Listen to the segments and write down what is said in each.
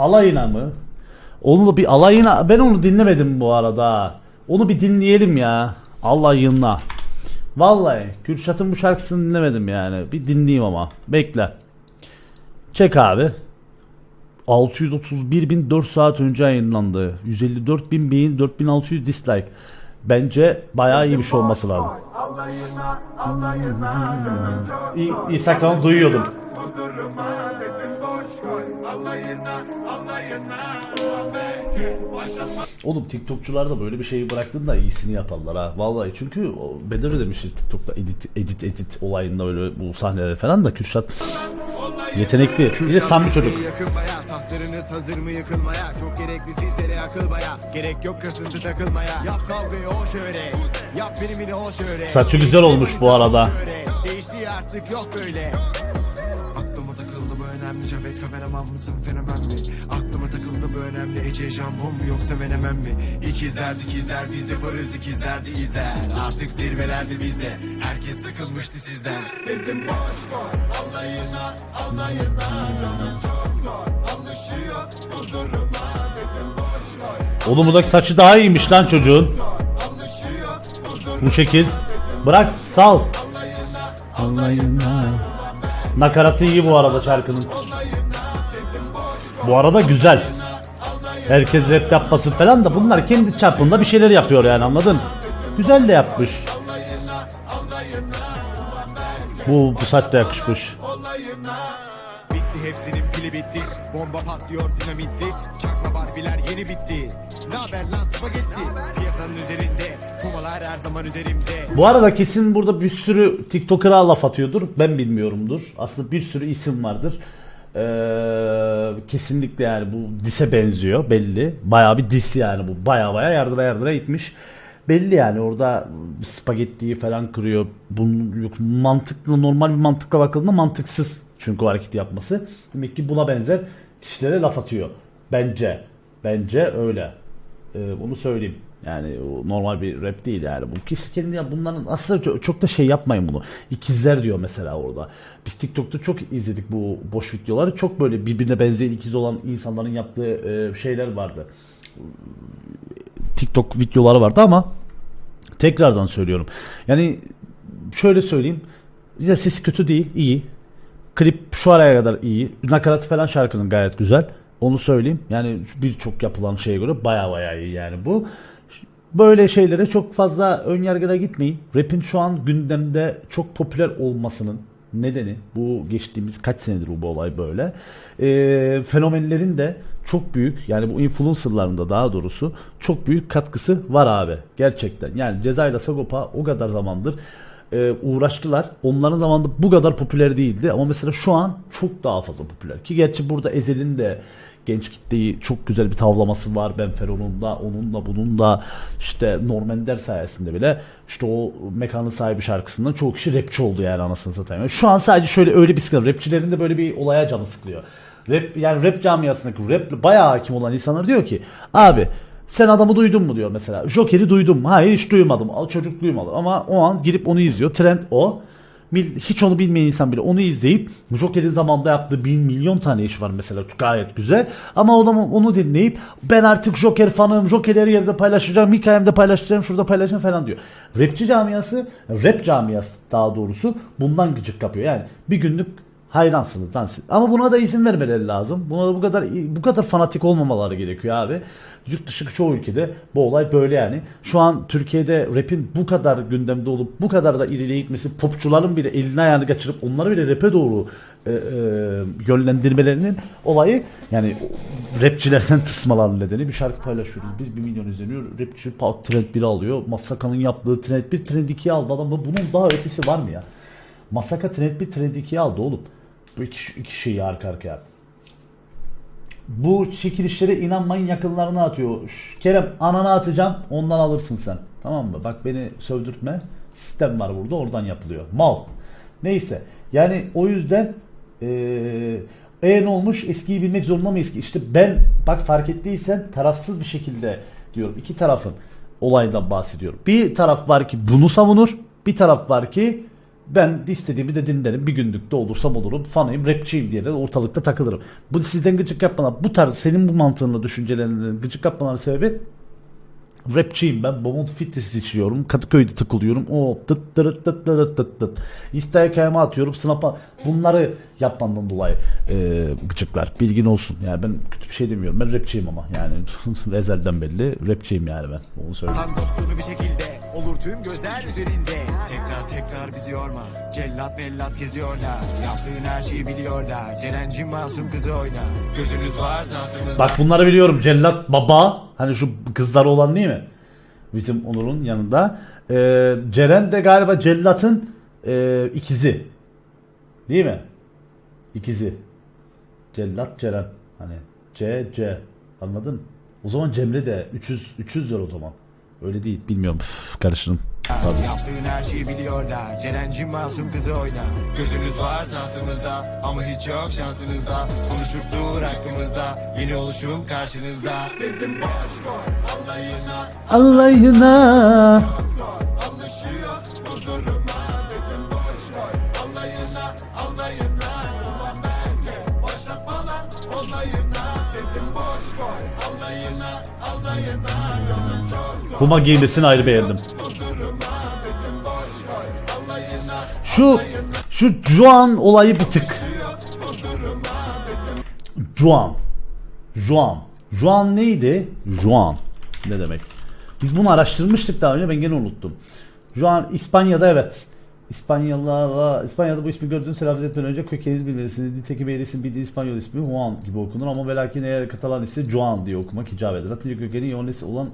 Alayına mı? Onu bir alayına ben onu dinlemedim bu arada. Onu bir dinleyelim ya. Alayına. Vallahi Kürşat'ın bu şarkısını dinlemedim yani. Bir dinleyeyim ama. Bekle. Çek abi. 631 bin 4 saat önce yayınlandı. 154 bin beğen 4600 dislike. Bence bayağı iyi bir şey olması lazım. İ- duyuyordum. Oğlum TikTokçular da böyle bir şeyi bıraktın da iyisini yaparlar ha. Vallahi çünkü o Bedir demişti TikTok'ta edit edit edit olayında öyle bu sahneler falan da Kürşat yetenekli. Bir de samimi çocuk. Yakınmaya tahtlarınız hazır mı yıkılmaya Çok gerekli sizlere akıl baya Gerek yok kasıntı takılmaya Yap kavgayı o şöyle Yap benimini o şöyle Saçı güzel olmuş bu arada. Değişti artık yok böyle Cavit kameraman mısın fenomen mi? Aklıma takıldı bu önemli Ece jambon mu yoksa menemen mi? İkizler dikizler biz yaparız ikizler de izler Artık zirvelerde bizde Herkes sıkılmıştı sizden Dedim boş boş Alayına alayına Canım çok zor Alışıyor bu duruma Dedim boş boş Oğlum buradaki saçı daha iyiymiş lan çocuğun. Bu şekil. Bırak sal. Alayına. Nakaratı iyi bu arada şarkının. Bu arada güzel. Herkes rap yapmasın falan da bunlar kendi çapında bir şeyler yapıyor yani anladın? Güzel de yapmış. Bu bu saç da yakışmış. Bitti hepsinin pili bitti Bomba patlıyor dinamitli Çakma barbiler yeni bitti Ne haber lan spagetti Piyasanın üzerinde Kumalar her zaman üzerimde Bu arada kesin burada bir sürü TikToker'a laf atıyordur. Ben bilmiyorumdur. Aslında bir sürü isim vardır. Ee, kesinlikle yani bu dise benziyor belli. Bayağı bir dis yani bu. Bayağı bayağı yardıra yardıra gitmiş. Belli yani orada spagettiyi falan kırıyor. Bunun yok mantıklı normal bir mantıkla bakıldığında mantıksız çünkü o hareketi yapması. Demek ki buna benzer kişilere laf atıyor. Bence. Bence öyle. Ee, bunu söyleyeyim. Yani normal bir rap değil yani. Bu kişi kendi ya bunların aslında çok, çok da şey yapmayın bunu. İkizler diyor mesela orada. Biz TikTok'ta çok izledik bu boş videoları. Çok böyle birbirine benzeyen ikiz olan insanların yaptığı e, şeyler vardı. TikTok videoları vardı ama tekrardan söylüyorum. Yani şöyle söyleyeyim. Ya sesi kötü değil, iyi. Klip şu araya kadar iyi. Nakarat falan şarkının gayet güzel. Onu söyleyeyim. Yani birçok yapılan şeye göre baya baya iyi yani bu. Böyle şeylere çok fazla ön yargıda gitmeyin. Rap'in şu an gündemde çok popüler olmasının nedeni bu geçtiğimiz kaç senedir bu, olay böyle. Ee, fenomenlerin de çok büyük yani bu influencerların da daha doğrusu çok büyük katkısı var abi. Gerçekten. Yani Ceza ile Sagopa o kadar zamandır e, uğraştılar. Onların zamanında bu kadar popüler değildi ama mesela şu an çok daha fazla popüler. Ki gerçi burada Ezel'in de genç kitleyi çok güzel bir tavlaması var. Ben Feron'un da onun da bunun da işte Norman Ender sayesinde bile işte o mekanın sahibi şarkısından çoğu kişi rapçi oldu yani anasını satayım. Şu an sadece şöyle öyle bir sıkıntı. Rapçilerin de böyle bir olaya canı sıkılıyor. Rap yani rap camiasındaki rap bayağı hakim olan insanlar diyor ki abi sen adamı duydun mu diyor mesela. Joker'i duydum mu? Hayır hiç duymadım. Çocuk duymadı. Ama o an girip onu izliyor. Trend o. Hiç onu bilmeyen insan bile onu izleyip Joker'in zamanında yaptığı bin milyon tane iş var mesela gayet güzel. Ama o zaman onu dinleyip ben artık Joker fanım, Joker'i her yerde paylaşacağım, hikayemde paylaşacağım, şurada paylaşacağım falan diyor. Rapçi camiası, rap camiası daha doğrusu bundan gıcık kapıyor. Yani bir günlük hayransınız lan siz. Ama buna da izin vermeleri lazım. Buna da bu kadar bu kadar fanatik olmamaları gerekiyor abi. Yurt dışı çoğu ülkede bu olay böyle yani. Şu an Türkiye'de rap'in bu kadar gündemde olup bu kadar da ileriye gitmesi popçuların bile elini ayağını kaçırıp onları bile rap'e doğru e, e, yönlendirmelerinin olayı yani rapçilerden tırsmaların nedeni bir şarkı paylaşıyoruz. Biz 1 milyon izleniyor. Rapçi Trend 1 alıyor. Masaka'nın yaptığı Trend 1 Trend 2'yi aldı adam. Bunun daha ötesi var mı ya? Masaka Trend 1 Trend 2'yi aldı oğlum. Bu iki, iki şeyi arka arkaya. Bu çekilişlere inanmayın yakınlarına atıyor. Kerem anana atacağım ondan alırsın sen. Tamam mı? Bak beni sövdürtme. Sistem var burada oradan yapılıyor. Mal. Neyse. Yani o yüzden eee e olmuş? Eskiyi bilmek zorunda mıyız ki? İşte ben bak fark ettiysen tarafsız bir şekilde diyorum. iki tarafın olaydan bahsediyorum. Bir taraf var ki bunu savunur. Bir taraf var ki Ben istediğimi de dinlerim. Bir günlük de olursam olurum. Fanıyım, rapçiyim diye de ortalıkta takılırım. Bu sizden gıcık yapmalar, bu tarz senin bu mantığınla düşüncelerinin gıcık yapmaların sebebi Rapçiyim ben. Bomont fitness içiyorum. Kadıköy'de tıkılıyorum. O tıt tırıt tıt tırıt tıt tıt. Instagram'a atıyorum. Snap'a. Bunları yapmandan dolayı e, gıcıklar. Bilgin olsun. Yani ben kötü bir şey demiyorum. Ben rapçiyim ama. Yani ezelden belli. Rapçiyim yani ben. Onu söyleyeyim. Sen dostunu bir şekilde olur tüm gözler üzerinde Tekrar bizi yorma Cellat bellat geziyorlar Yaptığın her şeyi biliyorlar Ceren'cim masum kızı oyna Gözünüz var zatımızda Bak bunları biliyorum. Cellat Baba. Hani şu kızları olan değil mi? Bizim Onur'un yanında. Ee, Ceren de galiba Cellat'ın e, ikizi. Değil mi? İkizi. Cellat Ceren. Hani C C. Anladın? mı? O zaman Cemre de 300 300 lira o zaman. Öyle değil. Bilmiyorum. Üf, karıştırdım. Pardon. Yaptığın her şeyi biliyorlar Ceren'cim masum kızı oyna. Gözünüz var zatımızda Ama hiç yok şansınızda. Konuşup dur hakkımızda Yeni oluşum karşınızda. Dedim boş koy Alayına Allah'ına. Alışıyor bu duruma. Dedim boş koy Alayına Alayına Ulan bence Başlatma lan olayına Dedim boş koy Alayına Alayına Canım çok zor. Puma giymesini ayrı beğendim. Şu şu Juan olayı bir tık. Juan. Juan. Juan neydi? Juan. Ne demek? Biz bunu araştırmıştık daha önce ben gene unuttum. Juan İspanya'da evet. İspanyollara, İspanya'da bu ismi gördüğünüz telaffuz etmeden önce kökeniniz bilmelisiniz. Nitekim eğer isim bildiği İspanyol ismi Juan gibi okunur ama velakin eğer Katalan ise Juan diye okumak icap eder. Latince kökeni Ionis olan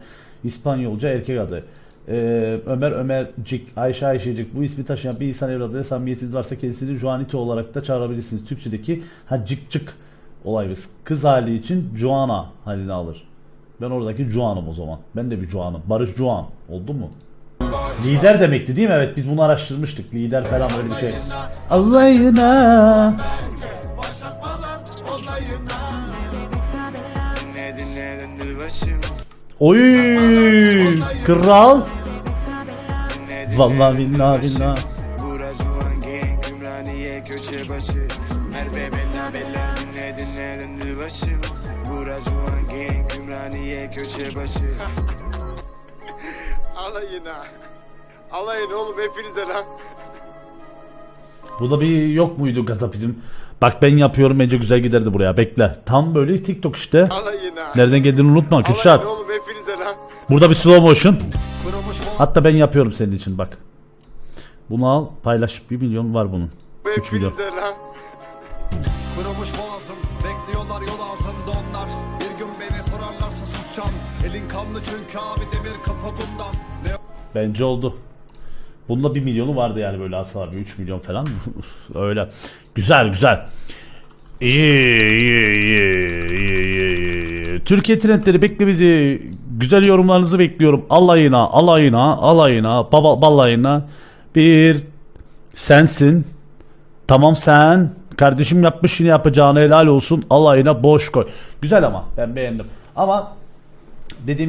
İspanyolca erkek adı. Ee, Ömer Ömercik, Ayşe Ayşecik bu ismi taşıyan bir insan evladı samimiyetiniz varsa kendisini Juanito olarak da çağırabilirsiniz. Türkçedeki ha cık cık olayımız. Kız hali için Juana halini alır. Ben oradaki Juan'ım o zaman. Ben de bir Juan'ım. Barış Juan. Oldu mu? Lider demekti değil mi? Evet biz bunu araştırmıştık. Lider falan öyle bir şey. Allah'ına. Oy kral. Vallahi billahi billahi. Köşe başı Merve bella bella dinle dinle döndür başım Bura Juan Gang Ümraniye köşe başı Alayına Alayın oğlum hepinize lan Bu da bir yok muydu gazapizm? Bak ben yapıyorum bence güzel giderdi buraya. Bekle. Tam böyle TikTok işte. Alayına Nereden geldiğini unutma Kürşat. Alayın oğlum hepinize lan Burada bir slow motion. Kurumuş Hatta ben yapıyorum senin için bak. Bunu al paylaş. 1 milyon var bunun. 3 milyon. Kırılmış boğazım Bekliyorlar yol ağzımda onlar Bir gün beni sorarlarsa susacağım Elin kanlı çünkü abi demir kapı bundan Ne Bence oldu. Bunda 1 milyonu vardı yani böyle aslında bir 3 milyon falan. Öyle. Güzel güzel. İyi iyi iyi iyi iyi iyi. Türkiye trendleri bekle bizi. Güzel yorumlarınızı bekliyorum. Alayına alayına alayına baba balayına. Bir sensin. Tamam sen. Kardeşim yapmış yine yapacağını helal olsun. Alayına boş koy. Güzel ama ben beğendim. Ama dediğim